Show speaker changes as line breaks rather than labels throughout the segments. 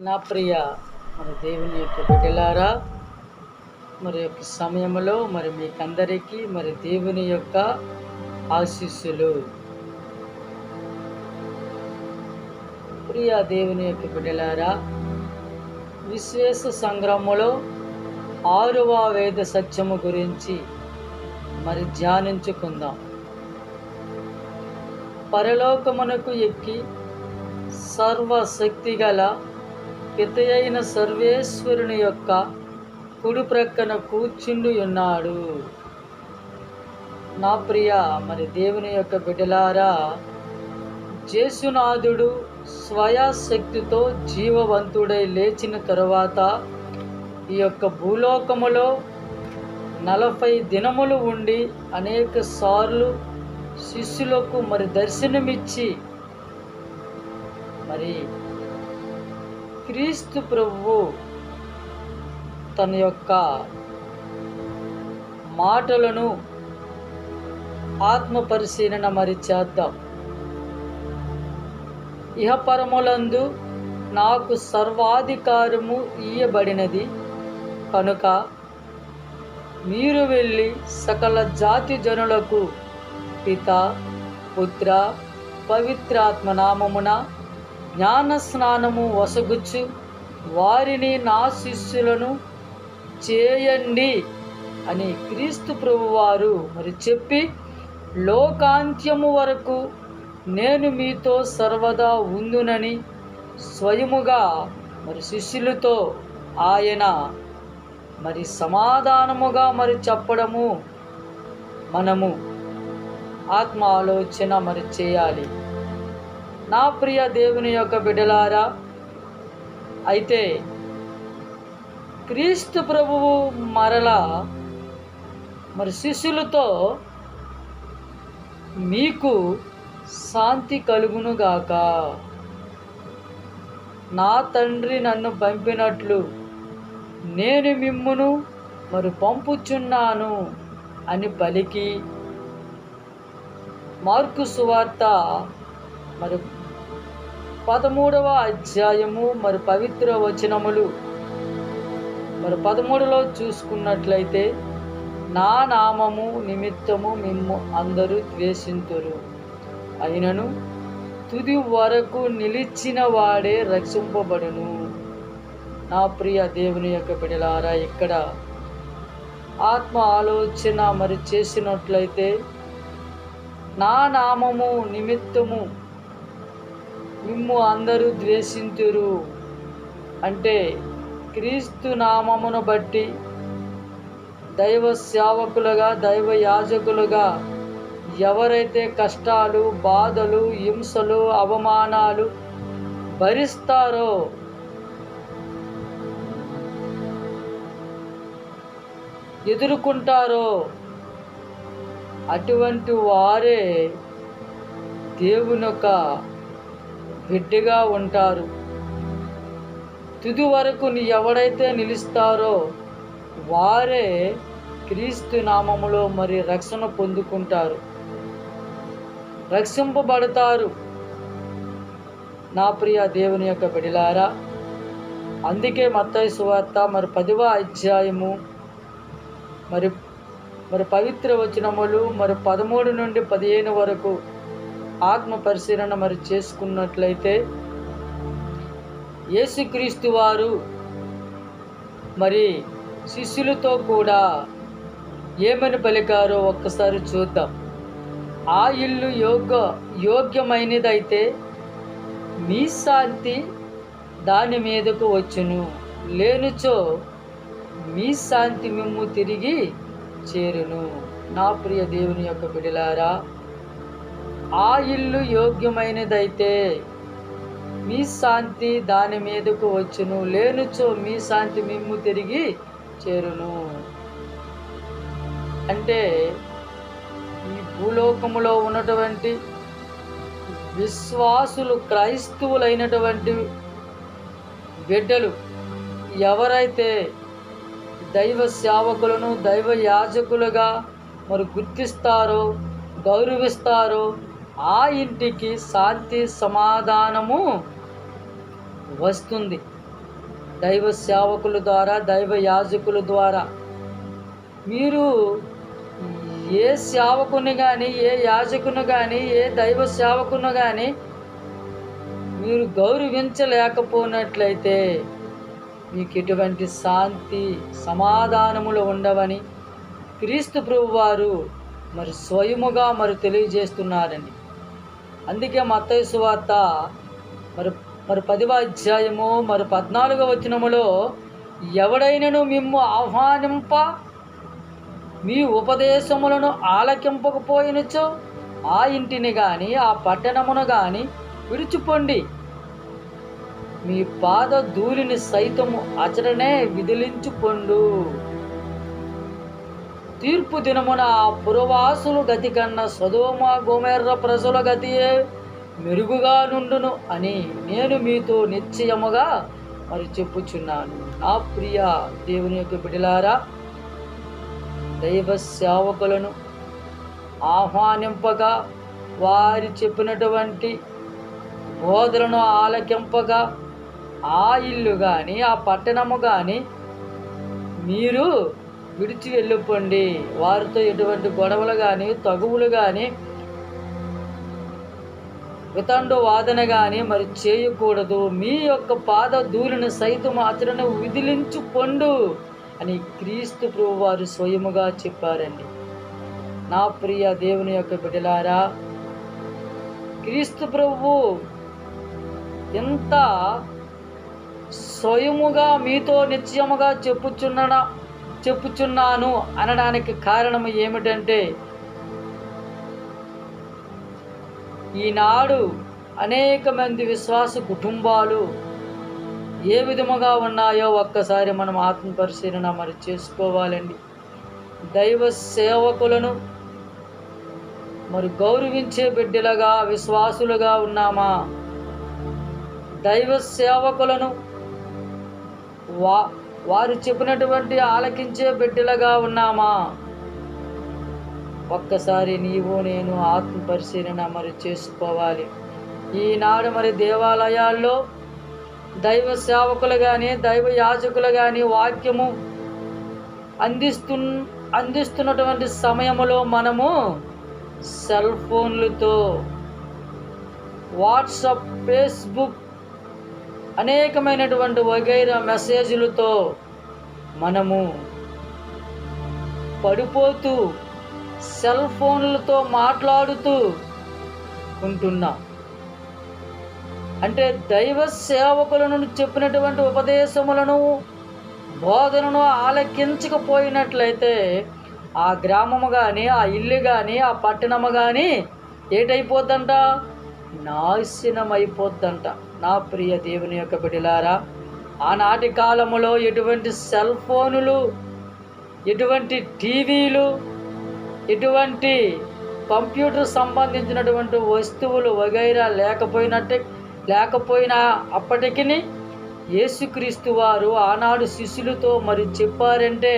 నా ప్రియ మరి దేవుని యొక్క బిడ్డలారా మరి యొక్క సమయంలో మరి మీకందరికీ మరి దేవుని యొక్క ఆశీస్సులు. ప్రియ దేవుని యొక్క బిడ్డలారా విశ్వేశ సంగ్రహములో ఆరవ వేద సత్యము గురించి మరి ధ్యానించుకుందాం. పరలోకమునకు ఎక్కి సర్వశక్తి గల అయిన సర్వేశ్వరుని యొక్క కుడి ప్రక్కన కూర్చుండి ఉన్నాడు. నా ప్రియ మరి దేవుని యొక్క బిడ్డలారా జేసునాథుడు స్వయాశక్తితో జీవవంతుడై లేచిన తరువాత ఈ యొక్క భూలోకములో నలభై దినములు ఉండి అనేక సార్లు శిష్యులకు మరి దర్శనమిచ్చి మరి క్రీస్తు ప్రభువు తన యొక్క మాటలను ఆత్మ పరిశీలన మరి చేద్దాం. ఇహపరములందు నాకు సర్వాధికారము ఇయ్యబడినది కనుక మీరు వెళ్ళి సకల జాతి జనులకు పిత పుత్ర పవిత్రాత్మ నామమున జ్ఞాన స్నానము వసగుచ్చు. వారిని నా శిష్యులను చేయండి అని క్రీస్తు ప్రభువారు మరి చెప్పి లోకాంత్యము వరకు నేను మీతో సర్వదా ఉందునని స్వయముగా మరి శిష్యులతో ఆయన మరి సమాధానముగా మరి చెప్పడము మనము ఆత్మ ఆలోచన మరి చేయాలి. నా ప్రియ దేవుని యొక్క బిడ్డలారా అయితే క్రీస్తు ప్రభువు మరలా మరి శిష్యులతో మీకు శాంతి కలుగునుగాక నా తండ్రి నన్ను పంపినట్లు నేను మిమ్మును మరి పంపుచున్నాను అని పలికి మార్కు సువార్త మరి పదమూడవ అధ్యాయము మరి పవిత్ర వచనములు. మరి పదమూడులో చూసుకున్నట్లయితే నా నామము నిమిత్తము మిమ్ము అందరూ ద్వేషింతురు. అయినను తుది వరకు నిలిచిన వాడే రక్షింపబడును. నా ప్రియ దేవుని యొక్క బిడలారా ఇక్కడ ఆత్మ ఆలోచన మరి చేసినట్లయితే నా నామము నిమిత్తము మిమ్ము అందరూ ద్వేషించురు అంటే క్రీస్తు నామమును బట్టి దైవ సేవకులుగా దైవ యాజకులుగా ఎవరైతే కష్టాలు బాధలు హింసలు అవమానాలు భరిస్తారో ఎదుర్కొంటారో అటువంటి వారే దేవుని యొక్క బిడ్డగా ఉంటారు. తుది వరకు నీ ఎవడైతే నిలుస్తారో వారే క్రీస్తు నామములో మరి రక్షణ పొందుకుంటారు. రక్షింపబడతారు. నా ప్రియ దేవుని యొక్క బిడిలారా అందుకే మత్తయి సువార్త మరి పదివ అధ్యాయము మరి మరి పవిత్ర వచనములు మరి పదమూడు నుండి పదిహేను వరకు ఆత్మ పరిశీలన మరి చేసుకున్నట్లయితే యేసుక్రీస్తు వారు మరి శిష్యులతో కూడా ఏమని పలికారో ఒక్కసారి చూద్దాం. ఆ ఇల్లు యోగ యోగ్యమైనదైతే మీ శాంతి దాని మీదకు వచ్చును. లేనుచో మీ శాంతి మిమ్ము తిరిగి చేరును. నా ప్రియ దేవుని యొక్క బిడిలారా ఆ ఇల్లు యోగ్యమైనదైతే మీ శాంతి దాని మీదకు వచ్చును. లేనుచో మీ శాంతి మిమ్ము తిరిగి చేరును. అంటే ఈ భూలోకములో ఉన్నటువంటి విశ్వాసులు క్రైస్తవులైనటువంటి బిడ్డలు ఎవరైతే దైవ సేవకులను దైవ యాజకులుగా మరి గుర్తిస్తారో గౌరవిస్తారో ఆ ఇంటికి శాంతి సమాధానము వస్తుంది. దైవ సేవకుల ద్వారా దైవ యాజకుల ద్వారా. మీరు ఏ సేవకుని కానీ ఏ యాజకును కానీ ఏ దైవ సేవకును కానీ మీరు గౌరవించలేకపోయినట్లయితే మీకు ఎటువంటి శాంతి సమాధానములు ఉండవని క్రీస్తు ప్రభువారు మరి స్వయముగా మరి తెలియజేస్తున్నారండి. అందుకే మత్తయి సువార్త మరి మరి పదివ అధ్యాయము మరి పద్నాలుగో వచనములో ఎవడైనను మిమ్ము ఆహ్వానింప మీ ఉపదేశములను ఆలకింపకపోయినచో ఆ ఇంటిని కానీ ఆ పట్టణమును కానీ విడిచిపోండి. మీ పాద ధూళిని సైతము అచడనే విదిలించుకొండు తీర్పు దినమున ఆ పురవాసులు గతి కన్నా సదోమ గోమెర్ర ప్రజల గతియే మెరుగుగా నుండును అని నేను మీతో నిశ్చయముగా మరి చెప్పుచున్నాను. నా ప్రియ దేవుని యొక్క బిడిలారా దైవ సేవకులను ఆహ్వానింపగా వారి చెప్పినటువంటి బోధలను ఆలకింపగా ఆ ఇల్లు కానీ ఆ పట్టణము కానీ మీరు విడిచి వెళ్ళిపోండి. వారితో ఎటువంటి గొడవలు కానీ తగువులు కానీ వితండు వాదన కానీ మరి చేయకూడదు. మీ యొక్క పాద ధూళిని సైతం అతను విదిలించుకొండు అని క్రీస్తు ప్రభు వారు స్వయముగా చెప్పారండి. నా ప్రియ దేవుని యొక్క బిడ్డలారా క్రీస్తు ప్రభు ఎంత స్వయముగా మీతో నిశ్చయముగా చెప్పుచున్న చెప్పుచున్నాను అనడానికి కారణం ఏమిటంటే ఈనాడు అనేక మంది విశ్వాస కుటుంబాలు ఏ విధముగా ఉన్నాయో ఒక్కసారి మనం ఆత్మ పరిశీలన మరి చేసుకోవాలండి. దైవ సేవకులను మరి గౌరవించే బిడ్డలుగా విశ్వాసులుగా ఉన్నామా? దైవ సేవకులను వా వారు చెప్పినటువంటి ఆలకించే బిడ్డలుగా ఉన్నామా? ఒక్కసారి నీవు నేను ఆత్మ పరిశీలన మరి చేసుకోవాలి. ఈనాడు మరి దేవాలయాల్లో దైవ సేవకులు కానీ దైవ యాజకులు కానీ వాక్యము అందిస్తు అందిస్తున్నటువంటి సమయములో మనము సెల్ ఫోన్లతో వాట్సప్ ఫేస్బుక్ అనేకమైనటువంటి వగైరా మెసేజ్లతో మనము పడిపోతూ సెల్ ఫోన్లతో మాట్లాడుతూ ఉంటున్నాం. అంటే దైవ సేవకులను చెప్పినటువంటి ఉపదేశములను బోధనను ఆలకించకపోయినట్లయితే ఆ గ్రామము కానీ ఆ ఇల్లు కానీ ఆ పట్టణము కానీ ఏటైపోద్దంట? నాశనమైపోద్దంట. అయిపోద్దంట నా ప్రియ దేవుని యొక్క బిడిలారా ఆనాటి కాలములో ఎటువంటి సెల్ ఫోనులు ఎటువంటి టీవీలు ఎటువంటి కంప్యూటర్ సంబంధించినటువంటి వస్తువులు వగైరా లేకపోయినట్టే లేకపోయినా అప్పటికి యేసుక్రీస్తు వారు ఆనాడు శిష్యులతో మరి చెప్పారంటే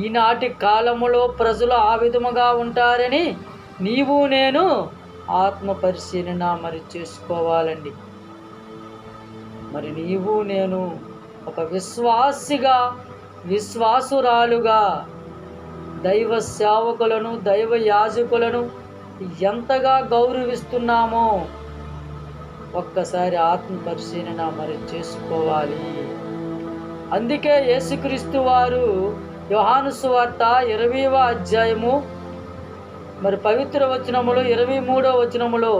ఈనాటి కాలములో ప్రజలు ఆ విధముగా ఉంటారని నీవు నేను ఆత్మ పరిశీలన మరి చేసుకోవాలండి. మరి నీవు నేను ఒక విశ్వాసిగా విశ్వాసురాలుగా దైవ సేవకులను దైవ యాజకులను ఎంతగా గౌరవిస్తున్నామో ఒక్కసారి ఆత్మ పరిశీలన మరి చేసుకోవాలి. అందుకే యేసుక్రీస్తు వారు యోహాను సువార్త ఇరవైవ అధ్యాయము మరి పవిత్ర వచనములో ఇరవై మూడో వచనములో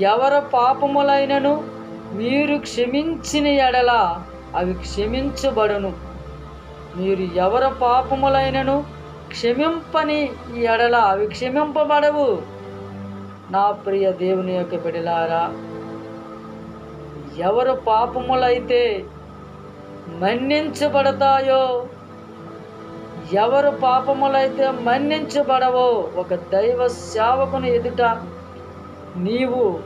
ఎవరు పాపములైనను మీరు క్షమించిన ఎడల అవి క్షమించబడును. మీరు ఎవరు పాపములైనను క్షమింపని ఎడల అవి క్షమింపబడవు. నా ప్రియ దేవుని యొక్క బిడలారా ఎవరు పాపములైతే మన్నించబడతాయో ఎవరు పాపములైతే మన్నించబడవో ఒక దైవ సేవకుని ఎదుట నీవు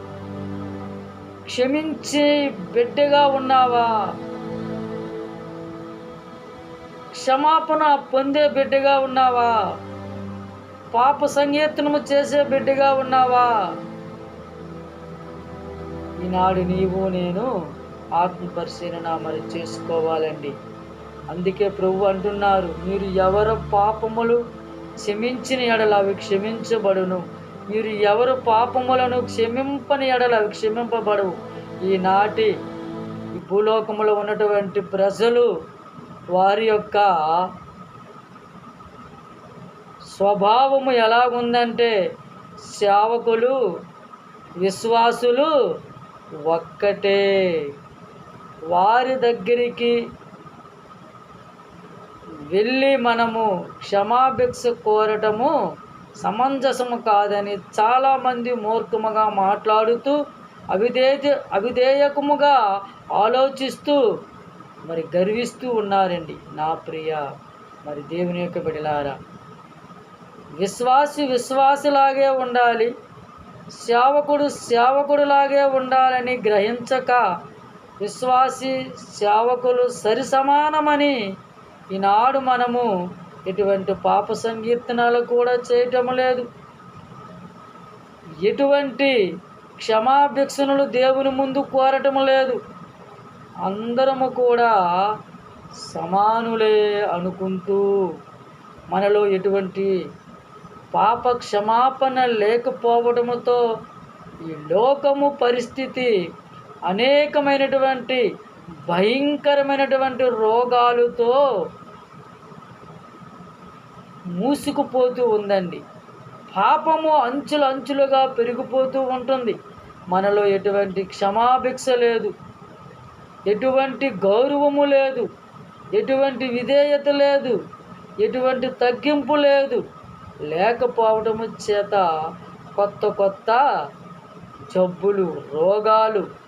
క్షమించే బిడ్డగా ఉన్నావా? క్షమాపణ పొందే బిడ్డగా ఉన్నావా? పాప సంకీర్తనము చేసే బిడ్డగా ఉన్నావా? ఈనాడు నీవు నేను ఆత్మ పరిశీలన మరి చేసుకోవాలండి. అందుకే ప్రభు అంటున్నారు మీరు ఎవరు పాపములు క్షమించిన ఎడల అవి క్షమించబడును. మీరు ఎవరు పాపములను క్షమింపని ఎడల అవి క్షమింపబడవు. ఈనాటి ఈ భూలోకములో ఉన్నటువంటి ప్రజలు వారి యొక్క స్వభావము ఎలాగుందంటే సేవకులు విశ్వాసులు ఒక్కటే. వారి దగ్గరికి వెళ్ళి మనము క్షమాభిక్ష కోరటము సమంజసము కాదని చాలామంది మూర్ఖముగా మాట్లాడుతూ అవిధేయ అవిధేయకముగా ఆలోచిస్తూ మరి గర్విస్తూ ఉన్నారండి. నా ప్రియ మరి దేవుని యొక్క బిడలారా విశ్వాసి విశ్వాసిలాగే ఉండాలి. సేవకుడు సేవకుడిలాగే ఉండాలని గ్రహించక విశ్వాసి సేవకులు సరి సమానమని ఈనాడు మనము ఎటువంటి పాప సంకీర్తనలు కూడా చేయటం లేదు. ఎటువంటి క్షమాభిక్షణలు దేవుని ముందు కోరటం లేదు. అందరము కూడా సమానులే అనుకుంటూ మనలో ఎటువంటి పాప క్షమాపణ లేకపోవడముతో ఈ లోకము పరిస్థితి అనేకమైనటువంటి భయంకరమైనటువంటి రోగాలతో మూసుకుపోతూ ఉందండి. పాపము అంచులు అంచులుగా పెరిగిపోతూ ఉంటుంది. మనలో ఎటువంటి క్షమాభిక్ష లేదు. ఎటువంటి గౌరవము లేదు. ఎటువంటి విధేయత లేదు. ఎటువంటి తగ్గింపు లేదు. లేకపోవటము చేత కొత్త కొత్త జబ్బులు రోగాలు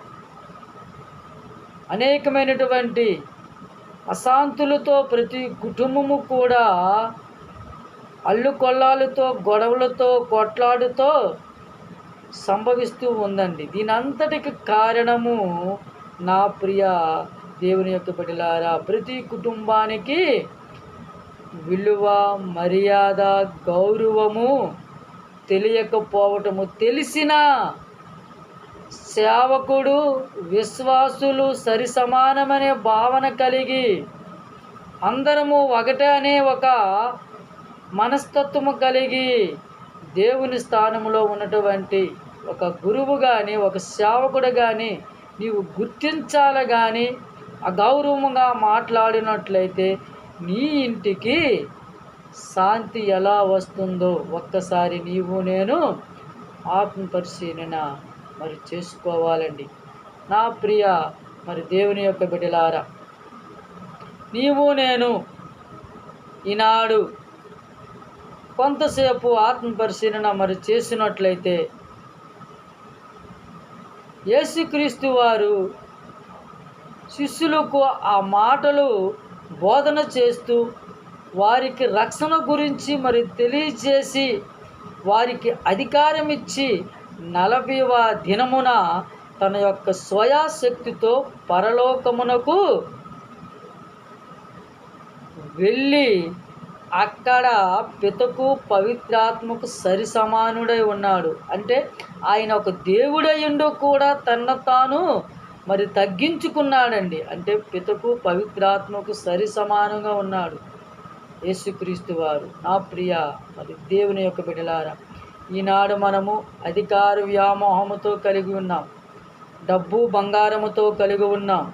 అనేకమైనటువంటి అశాంతులతో ప్రతి కుటుంబము కూడా అల్లు కొల్లాలతో గొడవలతో కొట్లాడుతో సంభవిస్తూ ఉందండి. దీని అంతటికి కారణము నా ప్రియ దేవుని యొక్క బిడ్డలారా ప్రతి కుటుంబానికి విలువ మర్యాద గౌరవము తెలియకపోవటము తెలిసిన సేవకుడు విశ్వాసులు సరి సమానమనే భావన కలిగి అందరము ఒకటే అనే ఒక మనస్తత్వము కలిగి దేవుని స్థానంలో ఉన్నటువంటి ఒక గురువు కానీ ఒక సేవకుడు కానీ నీవు గుర్తించాలి కానీ అగౌరవముగా మాట్లాడినట్లయితే నీ ఇంటికి శాంతి ఎలా వస్తుందో ఒక్కసారి నీవు నేను ఆత్మ పరిశీలన మరి చేసుకోవాలండి. నా ప్రియ మరి దేవుని యొక్క బిడ్డలారా నీవు నేను ఈనాడు కొంతసేపు ఆత్మ పరిశీలన మరి చేసినట్లయితే యేసుక్రీస్తు వారు శిష్యులకు ఆ మాటలు బోధన చేస్తూ వారికి రక్షణ గురించి మరి తెలియజేసి వారికి అధికారం ఇచ్చి నలభైవ దినమున తన యొక్క స్వయాశక్తితో పరలోకమునకు వెళ్ళి అక్కడ పితకు పవిత్రాత్మకు సరి సమానుడై ఉన్నాడు. అంటే ఆయన ఒక దేవుడయ్యుండు కూడా తన తాను మరి తగ్గించుకున్నాడండి. అంటే పితకు పవిత్రాత్మకు సరి సమానంగా ఉన్నాడు. యేసుక్రీస్తు వారు. నా ప్రియ మరి దేవుని యొక్క బిడలారా ఈనాడు మనము అధికార వ్యామోహముతో కలిగి ఉన్నాం. డబ్బు బంగారముతో కలిగి ఉన్నాం.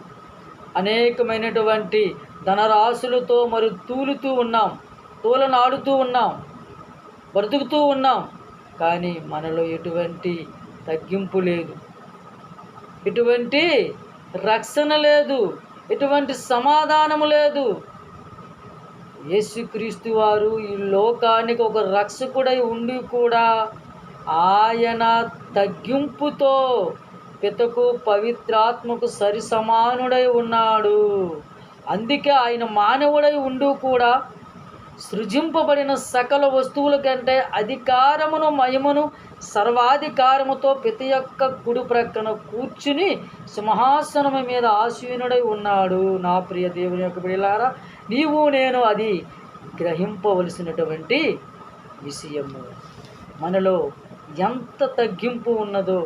అనేకమైనటువంటి ధనరాశులతో మరి తూలుతూ ఉన్నాం. తూలనాడుతూ ఉన్నాం. బ్రతుకుతూ ఉన్నాం. కానీ మనలో ఎటువంటి తగ్గింపు లేదు. ఎటువంటి రక్షణ లేదు. ఎటువంటి సమాధానము లేదు. యేసుక్రీస్తు వారు ఈ లోకానికి ఒక రక్షకుడై ఉండి కూడా ఆయన తగ్గింపుతో పితకు పవిత్రాత్మకు సరి సమానుడై ఉన్నాడు. అందుకే ఆయన మానవుడై ఉండి కూడా సృజింపబడిన సకల వస్తువుల కంటే అధికారమును మయమును సర్వాధికారముతో ప్రతి యొక్క కుడి ప్రక్కన కూర్చుని సింహాసనము మీద ఆసీనుడై ఉన్నాడు. నా ప్రియ దేవుని యొక్క బిడ్డలారా నీవు నేను అది గ్రహింపవలసినటువంటి విషయము. మనలో ఎంత తగ్గింపు ఉన్నదో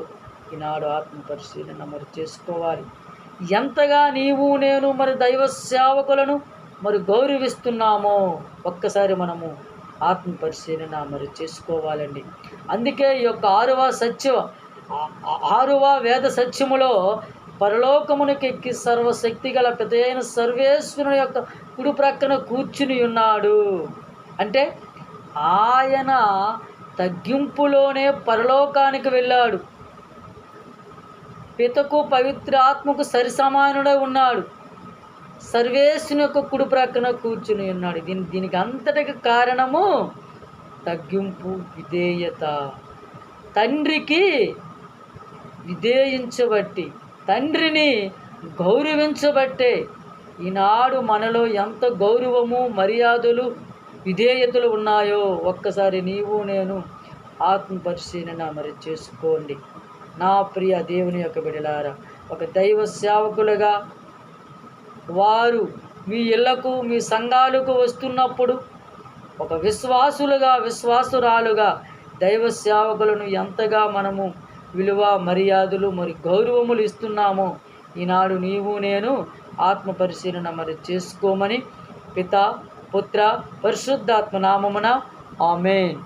ఈనాడు ఆత్మ పరిశీలన మరి చేసుకోవాలి. ఎంతగా నీవు నేను మరి దైవ సేవకులను మరి గౌరవిస్తున్నామో ఒక్కసారి మనము ఆత్మ పరిశీలన మరి చేసుకోవాలండి. అందుకే ఈ యొక్క ఆరవ సత్య ఆరువ ఆరవ వేద సత్యములో పరలోకమునకెక్కి సర్వశక్తి గల పెదైన సర్వేశ్వరుని యొక్క కుడి ప్రక్కన కూర్చుని ఉన్నాడు. అంటే ఆయన తగ్గింపులోనే పరలోకానికి వెళ్ళాడు. పితకు పవిత్ర ఆత్మకు సరిసమానుడై ఉన్నాడు. సర్వేశ్వని యొక్క కుడి ప్రక్కన కూర్చుని ఉన్నాడు. దీని దీనికి అంతటికి కారణము తగ్గింపు విధేయత. తండ్రికి విధేయించబట్టి తండ్రిని గౌరవించబట్టే ఈనాడు మనలో ఎంత గౌరవము మర్యాదలు విధేయతలు ఉన్నాయో ఒక్కసారి నీవు నేను ఆత్మపరిశీలన మరి చేసుకోండి. నా ప్రియ దేవుని యొక్క బిడలారా ఒక దైవ సేవకులుగా వారు మీ ఇళ్ళకు మీ సంఘాలకు వస్తున్నప్పుడు ఒక విశ్వాసులుగా విశ్వాసురాలుగా దైవ సేవకులను ఎంతగా మనము విలువ మర్యాదలు మరి గౌరవములు ఇస్తున్నాము. ఈనాడు నీవు నేను ఆత్మ పరిశీలన మరి చేసుకోమని పిత పుత్ర పరిశుద్ధాత్మ నామమున ఆమెన్.